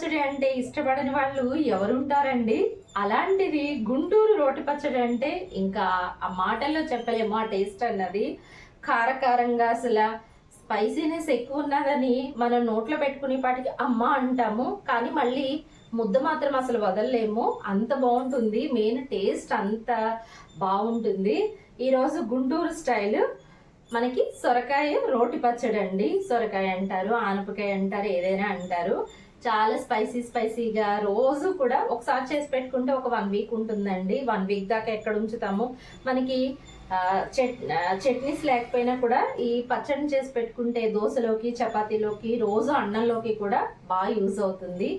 పచ్చడి అంటే ఇష్టపడని వాళ్ళు ఎవరుంటారండి? అలాంటిది గుంటూరు రోటి పచ్చడి అంటే ఇంకా ఆ మాటల్లో చెప్పలేము ఆ టేస్ట్ అన్నది. కారకారంగా అసలు స్పైసీనెస్ ఎక్కువ ఉన్నదని మనం నోట్లో పెట్టుకునే పాటికి అమ్మ అంటాము. కానీ మళ్ళీ ముద్ద మాత్రం అసలు వదలలేము. అంత బాగుంటుంది. మెయిన్ టేస్ట్ అంత బాగుంటుంది. ఈరోజు గుంటూరు స్టైల్ మనకి సొరకాయ రోటి పచ్చడి అండి సొరకాయ అంటారు ఆనపకాయ అంటారు ఏదైనా అంటారు. చాలా స్పైసీ స్పైసీగా రోజు కూడా ఒకసారి చేసి పెట్టుకుంటే ఒక వన్ వీక్ ఉంటుందండి. వన్ వీక్ దాకా ఎక్కడ ఉంచుతాము? మనకి చట్ చట్నీస్ లేకపోయినా కూడా ఈ పచ్చడిని చేసి పెట్టుకుంటే దోశలోకి చపాతీలోకి రోజు అన్నంలోకి కూడా బాగా యూజ్ అవుతుంది.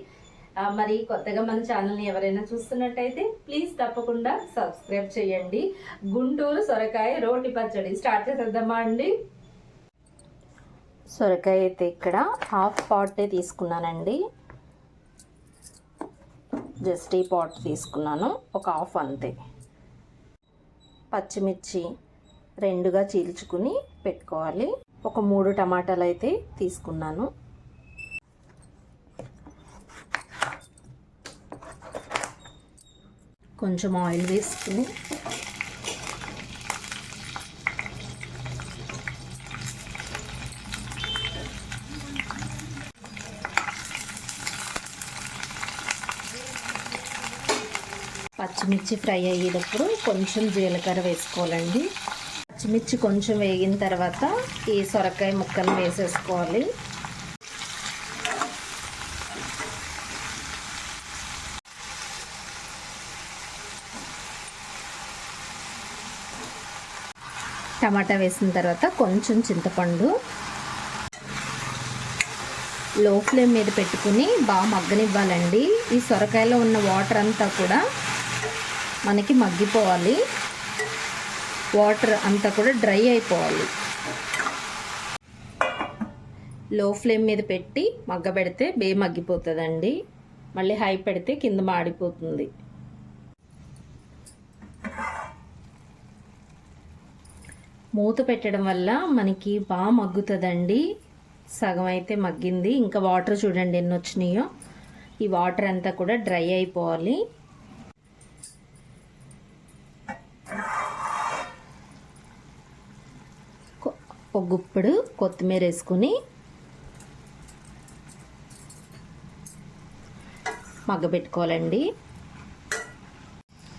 మరి కొత్తగా మన ఛానల్ని ఎవరైనా చూస్తున్నట్టయితే ప్లీజ్ తప్పకుండా సబ్స్క్రైబ్ చేయండి. గుంటూరు సొరకాయ రోటి పచ్చడి స్టార్ట్ చేసేద్దామా అండి? సొరకాయ అయితే ఇక్కడ హాఫ్ పాట్ తీసుకున్నానండి. జస్ట్ ఈ పాట్ తీసుకున్నాను. ఒక హాఫ్ అంతే. పచ్చిమిర్చి రెండుగా చీల్చుకుని పెట్టుకోవాలి. ఒక మూడు టమాటాలు అయితే తీసుకున్నాను. కొంచెం ఆయిల్ వేసుకుని పచ్చిమిర్చి ఫ్రై అయ్యేటప్పుడు కొంచెం జీలకర్ర వేసుకోవాలండి. పచ్చిమిర్చి కొంచెం వేగిన తర్వాత ఈ సొరకాయ ముక్కలు వేసేసుకోవాలి. టమాటా వేసిన తర్వాత కొంచెం చింతపండు లో ఫ్లేమ్ మీద పెట్టుకుని బాగా మగ్గనివ్వాలండి. ఈ సొరకాయలో ఉన్న వాటర్ అంతా కూడా మనకి మగ్గిపోవాలి. వాటర్ అంతా కూడా డ్రై అయిపోవాలి. లో ఫ్లేమ్ మీద పెట్టి మగ్గబెడితే బే మగ్గిపోతుందండి. మళ్ళీ హై పెడితే కింద మాడిపోతుంది. మూత పెట్టడం వల్ల మనకి బాగా మగ్గుతుందండి. సగం అయితే మగ్గింది. ఇంకా వాటర్ చూడండి ఎన్ని వచ్చినాయో ఈ వాటర్ అంతా కూడా డ్రై అయిపోవాలి. ఒక గుప్పుడు కొత్తిమీర వేసుకుని మగ్గబెట్టుకోవాలండి.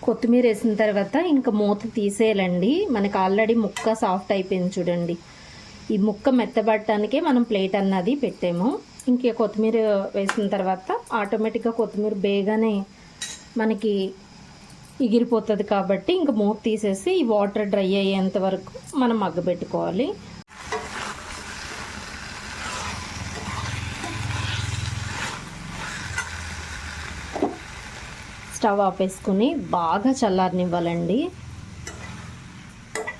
కొత్తిమీర వేసిన తర్వాత ఇంకా మూత తీసేయాలండి. మనకి ఆల్రెడీ ముక్క సాఫ్ట్ అయిపోయింది చూడండి. ఈ ముక్క మెత్తబడటానికే మనం ప్లేట్ అన్నది పెట్టాము. ఇంకే కొత్తిమీర వేసిన తర్వాత ఆటోమేటిక్గా కొత్తిమీర బేగానే మనకి ఎగిరిపోతుంది కాబట్టి ఇంకా మూత తీసేసి ఈ వాటర్ డ్రై అయ్యేంత వరకు మనం మగ్గబెట్టుకోవాలి. స్టవ్ ఆపేసుకుని బాగా చల్లారనివ్వాలండి.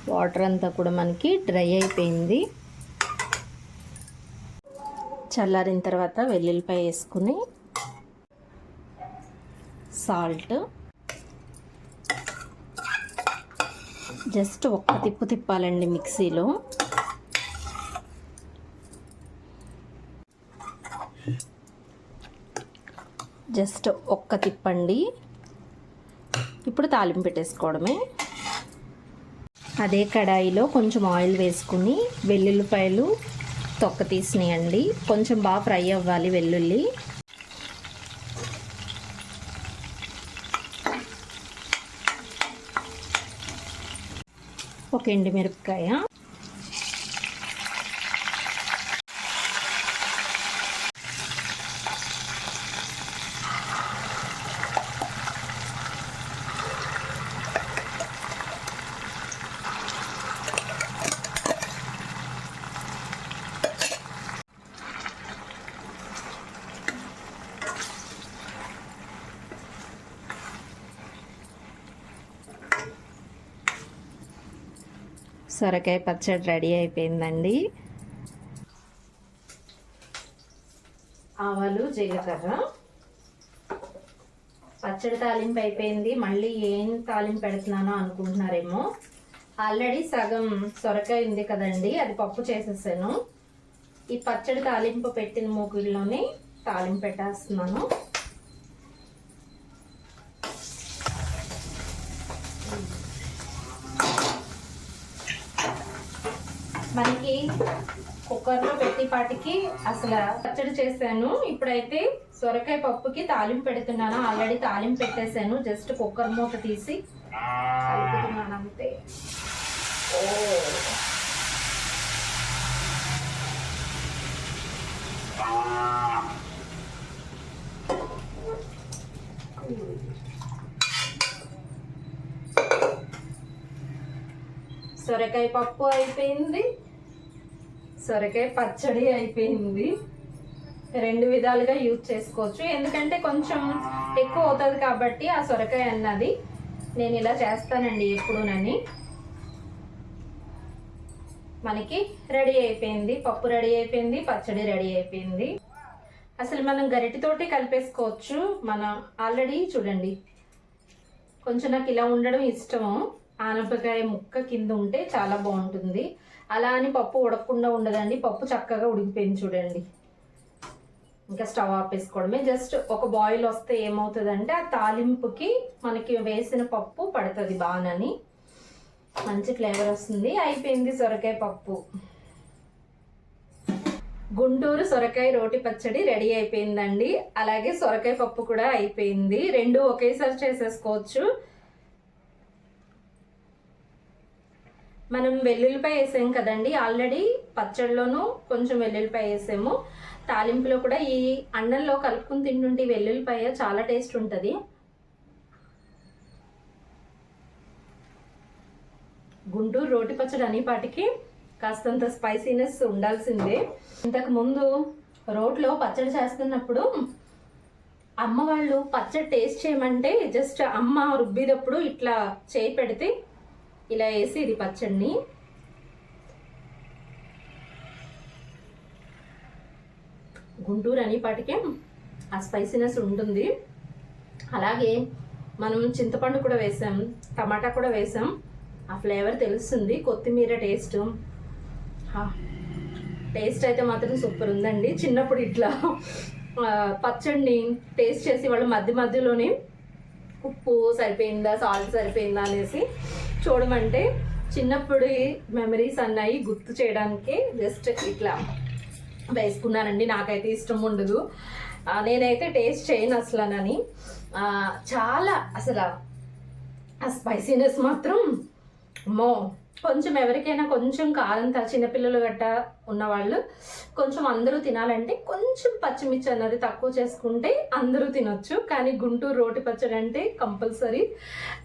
వాటర్ అంతా కూడా మనకి డ్రై అయిపోయింది. చల్లారిన తర్వాత వెల్లుల్లిపాయ వేసుకుని సాల్ట్. జస్ట్ ఒక్క తిప్పు తిప్పాలండి మిక్సీలో. జస్ట్ ఒక్క తిప్పండి. ఇప్పుడు తాలింపు పెట్టేసుకోవడమే. అదే కడాయిలో కొంచెం ఆయిల్ వేసుకుని వెల్లుల్లిపాయలు తొక్క తీసినాయండి. కొంచెం బాగా ఫ్రై అవ్వాలి వెల్లుల్లి. ఒక ఎండుమిరపకాయ. సొరకాయ పచ్చడి రెడీ అయిపోయిందండి. ఆవాలు జీలకర్ర. పచ్చడి తాలింపు అయిపోయింది. మళ్ళీ ఏం తాలింపు పెడుతున్నానో అనుకుంటున్నారేమో. ఆల్రెడీ సగం సొరకాయ ఉంది కదండి అది పప్పు చేసేసాను. ఈ పచ్చడి తాలింపు పెట్టిన మూకుల్లోనే తాలింపు పెట్టేస్తున్నాను. మనకి కుక్కర్లో పెట్టేపాటికి అసలు పచ్చడి చేశాను. ఇప్పుడైతే సొరకాయ పప్పుకి తాలింపు పెడుతున్నాను. ఆల్రెడీ తాలింపు పెట్టేశాను. జస్ట్ కుక్కర్ మూత తీసి కలుపుతున్నాను అంతే. ఓ. సొరకాయ పప్పు అయిపోయింది. సొరకాయ పచ్చడి అయిపోయింది. రెండు విధాలుగా యూజ్ చేసుకోవచ్చు. ఎందుకంటే కొంచెం ఎక్కువ అవుతుంది కాబట్టి ఆ సొరకాయ అన్నది నేను ఇలా చేస్తానండి ఎప్పుడునని. మనకి రెడీ అయిపోయింది. పప్పు రెడీ అయిపోయింది పచ్చడి రెడీ అయిపోయింది. అసలు మనం గరిటితోటి కలిపేసుకోవచ్చు. మనం ఆల్రెడీ చూడండి కొంచెం నాకు ఇలా ఉండడం ఇష్టము. ఆనపకాయ ముక్క కింద ఉంటే చాలా బాగుంటుంది. అలా అని పప్పు ఉడకకుండా ఉండదండి. పప్పు చక్కగా ఉడికిపోయింది చూడండి. ఇంకా స్టవ్ ఆపేసుకోవడమే. జస్ట్ ఒక బాయిల్ వస్తే ఏమవుతుందంటే ఆ తాలింపుకి మనకి వేసిన పప్పు పడుతుంది బాగానని. మంచి ఫ్లేవర్ వస్తుంది. అయిపోయింది సొరకాయ పప్పు. గుంటూరు సొరకాయ రోటి పచ్చడి రెడీ అయిపోయిందండి. అలాగే సొరకాయ పప్పు కూడా అయిపోయింది. రెండు ఒకేసారి చేసేసుకోవచ్చు. మనం వెల్లుల్లిపాయ వేసాం కదండి ఆల్రెడీ పచ్చడిలోనూ కొంచెం వెల్లుల్లిపాయ వేసాము. తాలింపులో కూడా ఈ అన్నంలో కలుపుకుని తింటుంటే వెల్లుల్లిపాయ చాలా టేస్ట్ ఉంటుంది. గుంటూరు రోటి పచ్చడి అనేపాటికి కాస్తంత స్పైసీనెస్ ఉండాల్సిందే. ఇంతకు ముందు రోట్లో పచ్చడి చేస్తున్నప్పుడు అమ్మ వాళ్ళు పచ్చడి టేస్ట్ చేయమంటే జస్ట్ అమ్మ రుబ్బిదప్పుడు ఇట్లా చేయి పెడితే ఇలా వేసి ఇది పచ్చడిని. గుంటూరు అనేపాటికే ఆ స్పైసీనెస్ ఉంటుంది. అలాగే మనం చింతపండు కూడా వేసాం టమాటా కూడా వేసాం. ఆ ఫ్లేవర్ తెలుస్తుంది కొత్తిమీర టేస్ట్. టేస్ట్ అయితే మాత్రం సూపర్ ఉందండి. చిన్నప్పుడు ఇట్లా పచ్చడిని టేస్ట్ చేసి వాళ్ళు మధ్య మధ్యలోనే ఉప్పు సరిపోయిందా సాల్ట్ సరిపోయిందా అనేసి చూడమంటే చిన్నప్పుడు మెమరీస్ అన్నాయి గుర్తు చేయడానికి జస్ట్ ఇట్లా వేసుకున్నానండి నాకైతే ఇష్టం ఉండదు. నేనైతే టేస్ట్ చేయను అసలనని. చాలా అసలు ఆ స్పైసీనెస్ మాత్రం మో కొంచెం ఎవరికైనా కొంచెం కారం చిన్నపిల్లలు గట్ట ఉన్నవాళ్ళు కొంచెం అందరూ తినాలంటే కొంచెం పచ్చిమిర్చి అన్నది తక్కువ చేసుకుంటే అందరూ తినొచ్చు. కానీ గుంటూరు రోటి పచ్చడి అంటే కంపల్సరీ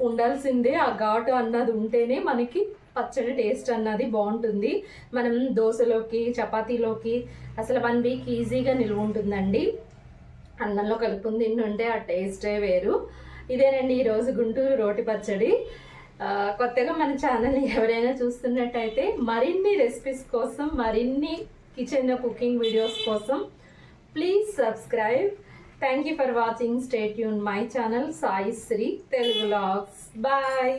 ఉండాల్సిందే. ఆ ఘాటు అన్నది ఉంటేనే మనకి పచ్చడి టేస్ట్ అన్నది బాగుంటుంది. మనం దోశలోకి చపాతీలోకి అసలు వన్ వీక్ ఈజీగా నిల్వ ఉంటుందండి. అన్నంలో కలుపుకుని తింటుంటే ఆ టేస్టే వేరు. ఇదేనండి ఈరోజు గుంటూరు రోటి పచ్చడి. కొత్తగా మన ఛానల్ని ఎవరైనా చూస్తున్నట్టయితే మరిన్ని రెసిపీస్ కోసం మరిన్ని కిచెన్ కుకింగ్ వీడియోస్ కోసం please subscribe thank you for watching stay Yoon my channel Sai Sri Telugu vlogs bye